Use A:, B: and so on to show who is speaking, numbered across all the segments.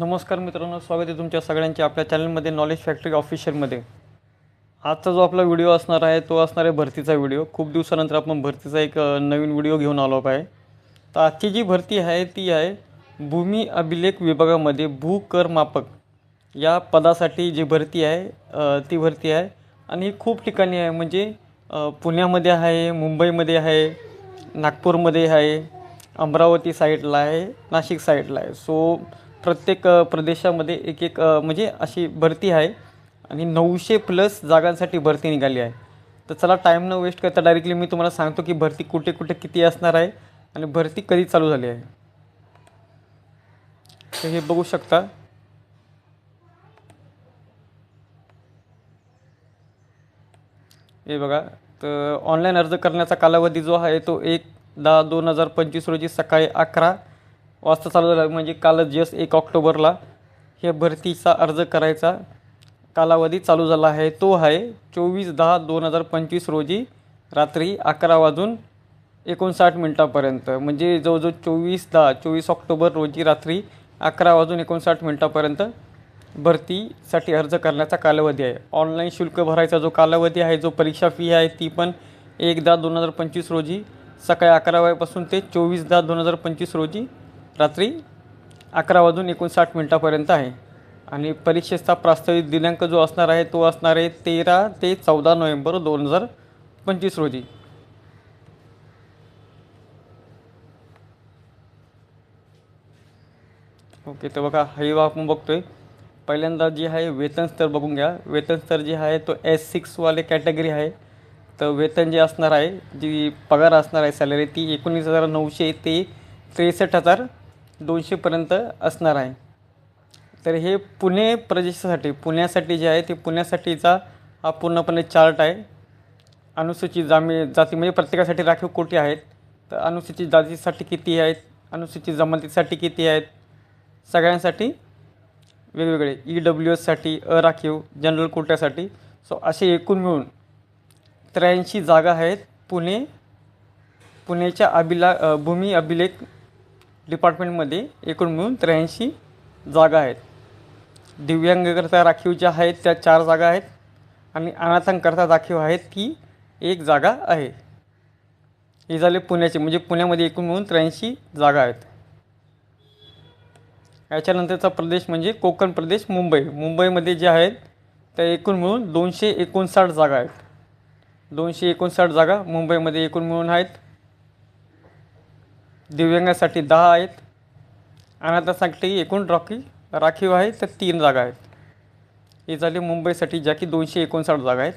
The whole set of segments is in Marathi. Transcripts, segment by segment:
A: नमस्कार मित्रांनो स्वागत आहे तुमच्या सगळ्यांचे आपल्या चॅनलमध्ये नॉलेज फॅक्टरी ऑफिशियलमध्ये. आजचा जो आपला व्हिडिओ असणार आहे तो असणार आहे भरतीचा व्हिडिओ. खूप दिवसानंतर आपण भरतीचा एक नवीन व्हिडिओ घेऊन आलो आहे तर आजची जी भरती आहे ती आहे भूमी अभिलेख विभागामध्ये भू कर मापक. या पदासाठी जी भरती आहे ती भरती आहे. आणि ही खूप ठिकाणी आहे म्हणजे पुण्यामध्ये आहे मुंबईमध्ये आहे नागपूरमध्ये आहे अमरावती साईडला आहे नाशिक साईडला आहे. सो प्रत्येक प्रदेशामध्ये एक एक म्हणजे अशी भरती आहे आणि नऊशे प्लस जागांसाठी भरती निघाली आहे. तर चला टाईम न वेस्ट करता डायरेक्टली मी तुम्हाला सांगतो की भरती कुठे कुठे किती असणार आहे आणि भरती कधी चालू झाली आहे. तर हे बघू शकता. हे बघा तर ऑनलाईन अर्ज करण्याचा कालावधी जो आहे तो एक दहा दोन हजार पंचवीस रोजी सकाळी अकरा वाजता चालू झाला. म्हणजे कालच जस्ट एक ऑक्टोबरला हे भरतीचा अर्ज करायचा कालावधी चालू झाला आहे. तो आहे चोवीस दहा दोन हजार पंचवीस रोजी रात्री अकरा वाजून एकोणसाठ मिनटापर्यंत. म्हणजे जवळजवळ चोवीस दहा चोवीस ऑक्टोबर रोजी रात्री अकरा वाजून एकोणसाठ मिनटापर्यंत भरतीसाठी अर्ज करण्याचा कालावधी आहे. ऑनलाईन शुल्क भरायचा जो कालावधी आहे जो परीक्षा फी आहे ती पण एक दहा दोन हजार पंचवीस रोजी सकाळी अकरा वाजेपासून ते चोवीस दहा दोन हजार पंचवीस रोजी रात्री अकरा वाजून एकोणसाठ मिनटापर्यंत आहे. आणि परीक्षेचा प्रास्ताविक दिनांक जो असणार आहे तो असणार आहे तेरा ते चौदा नोव्हेंबर दोन हजार पंचवीस रोजी. ओके तर बघा हे आपण बघतोय. पहिल्यांदा जे आहे वेतन स्तर बघून घ्या. वेतन स्तर जे आहे तो एस सिक्सवाले कॅटेगरी आहे. तर वेतन जे असणार आहे जी पगार असणार आहे सॅलरी ती एकोणीस हजार नऊशे ते त्रेसष्ट हजार दोनशेपर्यंत असणार आहे. तर हे पुणे प्रदेशासाठी पुण्यासाठी जे आहे ते पुण्यासाठीचा हा पूर्णपणे चार्ट आहे. अनुसूचित जामी जाती म्हणजे प्रत्येकासाठी राखीव कोटी आहेत. तर अनुसूचित जातीसाठी किती आहेत? अनुसूचित जमातीसाठी किती आहेत? सगळ्यांसाठी वेगवेगळे. ई डब्ल्यू एससाठी अराखीव जनरल कोट्यासाठी. सो असे एकूण मिळून त्र्याऐंशी जागा आहेत पुणे पुण्याच्या अभिला भूमी अभिलेख डिपार्टमेंटमध्ये एकूण मिळून त्र्याऐंशी जागा आहेत. दिव्यांगकरता राखीव ज्या आहेत त्या चार जागा आहेत आणि अनाथांकरता राखीव आहेत ती एक जागा आहे. हे झाले पुण्याचे म्हणजे पुण्यामध्ये एकूण मिळून त्र्याऐंशी जागा आहेत. याच्यानंतरचा प्रदेश म्हणजे कोकण प्रदेश मुंबई. मुंबईमध्ये जे आहेत त्या एकूण मिळून दोनशे एकोणसाठ जागा आहेत. दोनशे एकोणसाठ जागा मुंबईमध्ये एकूण मिळून आहेत. दिव्यांगासाठी दहा आहेत. अनाथासाठी एकूण राखी राखीव आहे तर तीन जागा आहेत. हे झाले मुंबईसाठी ज्या की दोनशे एकोणसाठ जागा आहेत.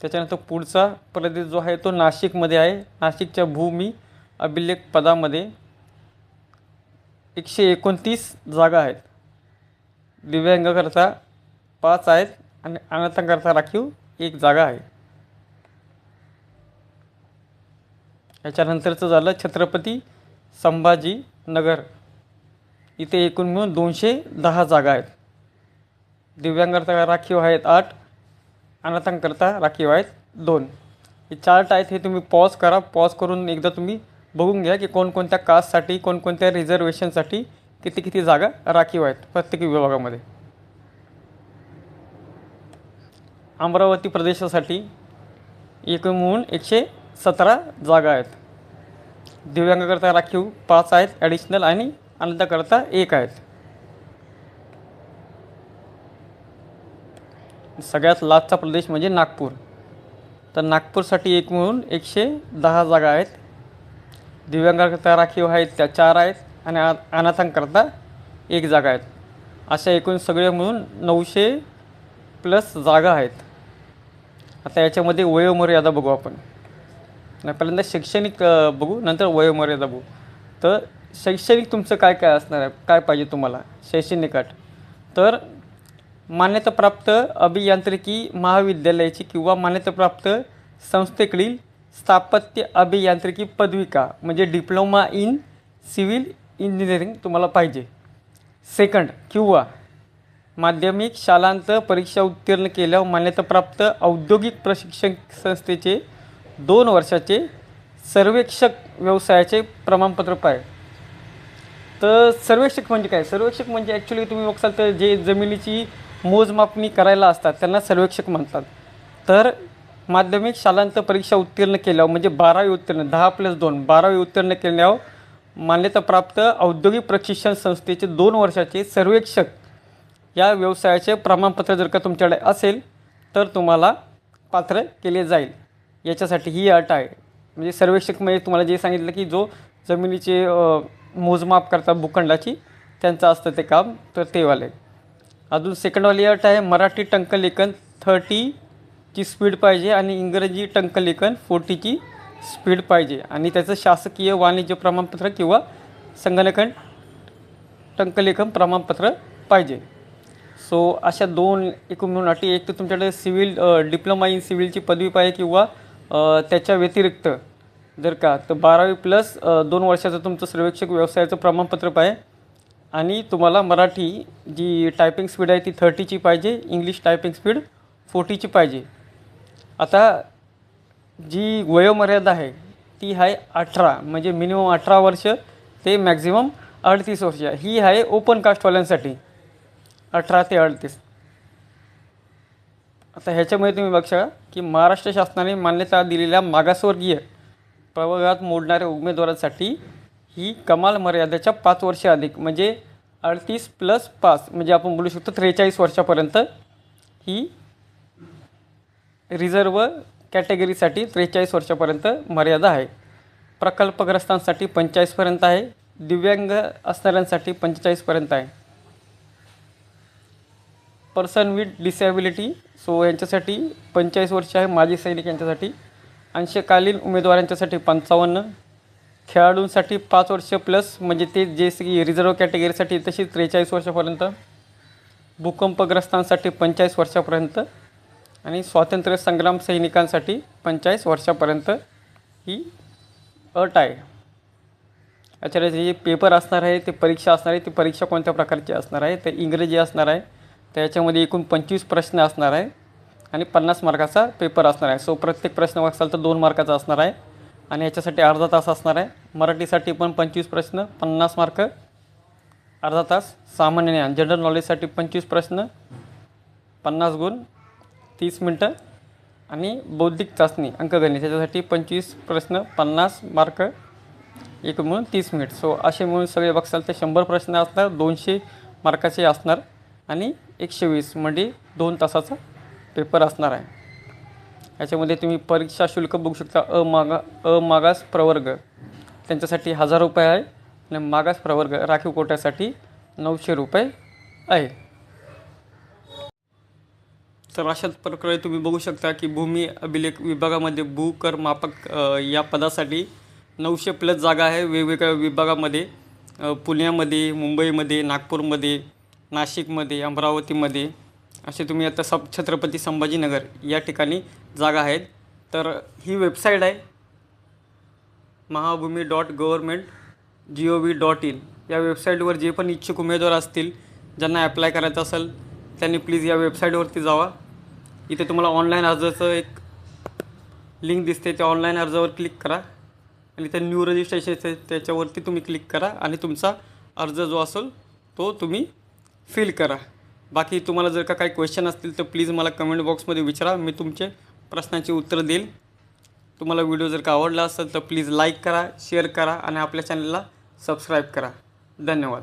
A: त्याच्यानंतर पुढचा प्रदेश जो आहे तो नाशिकमध्ये आहे. नाशिकच्या भूमी अभिलेख पदामध्ये एकशे एकोणतीस जागा आहेत. दिव्यांगाकरता पाच आहेत आणि अनाथांकरता राखीव एक जागा आहे. याच्यानंतरचं झालं छत्रपती संभाजी नगर. इथे एकूण मिळून दोनशे दहा जागा आहेत. दिव्यांगाकरता राखीव आहेत आठ अनाथांकरता राखीव आहेत दोन. हे चार्ट आहेत हे तुम्ही पॉज करा. पॉज करून एकदा तुम्ही बघून घ्या की कोणकोणत्या कास्टसाठी कोणकोणत्या रिझर्वेशनसाठी किती किती जागा राखीव आहेत प्रत्येक विभागामध्ये. अमरावती प्रदेशासाठी एकूण मिळून एकशे सतरा जागा आहेत. दिव्यांगाकरता राखीव पाच आहेत ॲडिशनल आणि अनंताकरता एक आहेत. सगळ्यात लास्टचा प्रदेश म्हणजे नागपूर. तर नागपूरसाठी एक मिळून एकशे दहा जागा आहेत. दिव्यांगाकरता राखीव आहेत त्या चार आहेत आणि आ अनाथांकरता एक जागा आहेत. अशा एकूण सगळे मिळून नऊशे प्लस जागा आहेत. आता याच्यामध्ये वयोमर्यादा बघू आपण. नाही पहिल्यांदा शैक्षणिक बघू नंतर वयोमर्यादा बघू. तर शैक्षणिक तुमचं काय काय असणार आहे? काय पाहिजे तुम्हाला? शैक्षणिक अट तर मान्यताप्राप्त अभियांत्रिकी महाविद्यालयाची किंवा मान्यताप्राप्त संस्थेकडील स्थापत्य अभियांत्रिकी पदविका म्हणजे डिप्लोमा इन सिव्हिल इंजिनिअरिंग तुम्हाला पाहिजे. सेकंड किंवा माध्यमिक शालांत परीक्षा उत्तीर्ण केल्यावर मान्यताप्राप्त औद्योगिक प्रशिक्षण संस्थेचे दोन वर्षाचे सर्वेक्षक व्यवसायाचे प्रमाणपत्र पाहिजे तर सर्वेक्षक म्हणजे काय? सर्वेक्षक म्हणजे ॲक्च्युली तुम्ही बघसाल तर जे जमिनीची मोजमापणी करायला असतात त्यांना सर्वेक्षक म्हणतात. तर माध्यमिक शालांत परीक्षा उत्तीर्ण केल्यावर म्हणजे बारावी उत्तीर्ण दहा प्लस दोन बारावी उत्तीर्ण केल्यावर मान्यताप्राप्त औद्योगिक प्रशिक्षण संस्थेचे दोन वर्षाचे सर्वेक्षक या व्यवसायाचे प्रमाणपत्र जर का तुमच्याकडे असेल तर तुम्हाला पात्र केले जाईल. याच्यासाठी ही अट आहे. म्हणजे सर्वेक्षक म्हणजे तुम्हाला जे सांगितलं की जो जमिनीचे मोजमाप करतात भूखंडाची त्यांचं असतं ते काम तर तेवाले अजून सेकंडवाली अट आहे मराठी टंकलेखन थर्टीची स्पीड पाहिजे आणि इंग्रजी टंकलेखन फोर्टीची स्पीड पाहिजे. आणि त्याचं शासकीय वाणिज्य प्रमाणपत्र किंवा संगणकन टंकलेखन प्रमाणपत्र पाहिजे. सो अशा दोन एकूण मिळून अटी एक तर तुमच्याकडे सिव्हिल डिप्लोमा इन सिव्हिलची पदवी पाहिजे किंवा त्याच्या व्यतिरिक्त जर का तर बारावी प्लस दोन वर्षाचं तुमचं सर्वेक्षक व्यवसायाचं प्रमाणपत्र पाहिजे आणि तुम्हाला मराठी जी टायपिंग स्पीड आहे ती थर्टीची पाहिजे इंग्लिश टायपिंग स्पीड फोर्टीची पाहिजे. आता जी वयोमर्यादा आहे ती आहे अठरा म्हणजे मिनिमम अठरा वर्ष ते मॅक्झिमम अडतीस वर्ष. ही आहे ओपन कास्टवाल्यांसाठी अठरा ते अडतीस. आता ह्याच्यामुळे तुम्ही बघा की महाराष्ट्र शासनाने मान्यता दिलेल्या मागासवर्गीय प्रवर्गात मोडणाऱ्या उमेदवारांसाठी ही कमाल मर्यादेच्या पाच वर्ष अधिक म्हणजे अडतीस प्लस पाच म्हणजे आपण बोलू शकतो त्रेचाळीस वर्षापर्यंत ही रिझर्व कॅटेगरीसाठी त्रेचाळीस वर्षापर्यंत मर्यादा आहे. प्रकल्पग्रस्तांसाठी पंचेचाळीसपर्यंत आहे. दिव्यांग असणाऱ्यांसाठी पंचेचाळीसपर्यंत आहे. पर्सन विथ डिसॅबिलिटी सो यांच्यासाठी पंचेचाळीस वर्ष आहे माजी सैनिक यांच्यासाठी. अंशकालीन उमेदवारांच्यासाठी पंचावन्न. खेळाडूंसाठी पाच वर्ष प्लस म्हणजे ते जे की रिझर्व कॅटेगरीसाठी तशी त्रेचाळीस वर्षापर्यंत. भूकंपग्रस्तांसाठी पंचेचाळीस वर्षापर्यंत. आणि स्वातंत्र्य संग्राम सैनिकांसाठी पंचेचाळीस वर्षापर्यंत ही अट आहे. याच्यात जे पेपर असणार आहे ते परीक्षा असणार आहे ती परीक्षा कोणत्या प्रकारची असणार आहे तर इंग्रजी असणार आहे. त्याच्यामध्ये एकूण पंचवीस प्रश्न असणार आहे आणि पन्नास मार्काचा पेपर असणार आहे. सो प्रत्येक प्रश्न वाचाल तर दोन मार्काचा असणार आहे आणि याच्यासाठी अर्धा तास असणार आहे. मराठीसाठी पण पंचवीस प्रश्न पन्नास मार्क अर्धा तास सामान्य ज्ञान जनरल नॉलेजसाठी पंचवीस प्रश्न पन्नास गुण तीस मिनटं आणि बौद्धिक चाचणी अंकगणित त्याच्यासाठी पंचवीस प्रश्न पन्नास मार्क एक म्हणून तीस मिनिट. सो असे म्हणून सगळे बघसाल तर शंभर प्रश्न असणार दोनशे मार्काचे असणार आणि एकशे वीस म्हणजे दोन तासाचा पेपर असणार आहे. याच्यामध्ये तुम्ही परीक्षा शुल्क बघू शकता. अमागा अमागास प्रवर्ग. त्यांच्यासाठी हजार रुपये आहे आणि मागास प्रवर्ग राखीव कोट्यासाठी नऊशे रुपये आहे. तर अशाच प्रकारे तुम्ही बघू शकता की भूमी अभिलेख विभागामध्ये भूकर मापक या पदासाठी नऊशे प्लस जागा आहे. वेगवेगळ्या विभागामध्ये पुण्यामध्ये मुंबईमध्ये नागपूरमध्ये नाशिकमध्ये अमरावतीमध्ये असे तुम्ही आता सब छत्रपती संभाजीनगर या ठिकाणी जागा आहेत. तर ही वेबसाईट आहे. Mahabhumi dot government G O V dot in. या वेबसाईटवर जे पण इच्छुक उमेदवार असतील ज्यांना ॲप्लाय करायचं असेल त्यांनी प्लीज या वेबसाईटवरती जावा. इथे तुम्हाला ऑनलाईन अर्जाचं एक लिंक दिसते. त्या ऑनलाईन अर्जावर क्लिक करा. आणि इथे न्यू रजिस्ट्रेशन त्याच्यावरती तुम्ही क्लिक करा. आणि तुमचा अर्ज जो असेल तो तुम्ही फील करा. बाकी तुम्हाला जर का काही क्वेश्चन असतील तर प्लीज मला कमेंट बॉक्समध्ये विचारा. मी तुमचे प्रश्नांचे उत्तरं देईल. तुम्हाला व्हिडिओ जर का आवडला असेल तर प्लीज लाईक करा शेअर करा आणि आपल्या चॅनलला सबस्क्राईब करा. धन्यवाद.